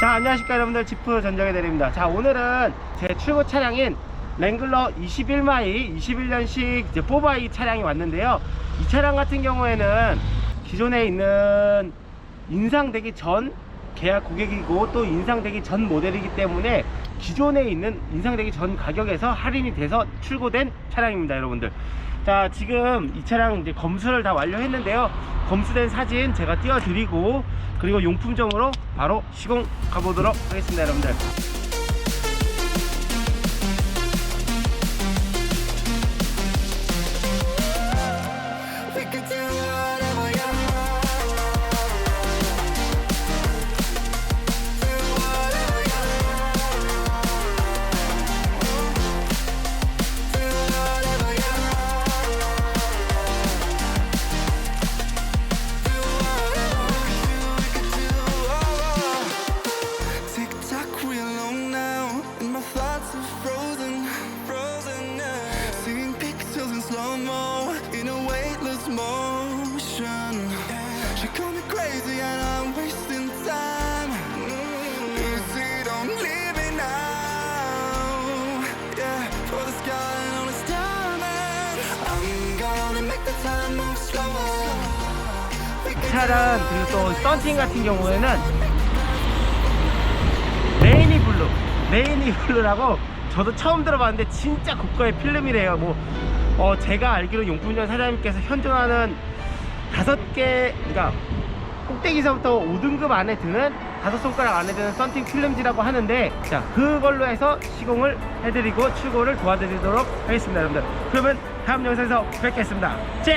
자 안녕하십니까 여러분들. 지프 전정의 대리입니다. 자 오늘은 제 출고 차량인 랭글러 21마이 21년식 이제 4바이 차량이 왔는데요. 이 차량 같은 경우에는 기존에 있는 인상되기 전 계약 고객이고 또 인상되기 전 모델이기 때문에 기존에 있는 인상되기 전 가격에서 할인이 돼서 출고된 차량입니다 여러분들. 자 지금 이 차량 이제 검수를 다 완료했는데요. 검수된 사진 제가 띄워드리고 그리고 용품점으로 바로 시공 가보도록 하겠습니다 여러분들 차량 그리고 또 썬팅 같은 경우에는 레이니 블루 레이니 블루라고 저도 처음 들어봤는데 진짜 고가의 필름이래요. 뭐 어, 제가 알기로 용품점 사장님께서 현존하는 다섯 개 그러니까 꼭대기서부터 5등급 안에 드는 다섯 손가락 안에 드는 썬팅 필름지라고 하는데 자 그걸로 해서 시공을 해드리고 출고를 도와드리도록 하겠습니다 여러분들. 그러면 다음 영상에서 뵙겠습니다. 제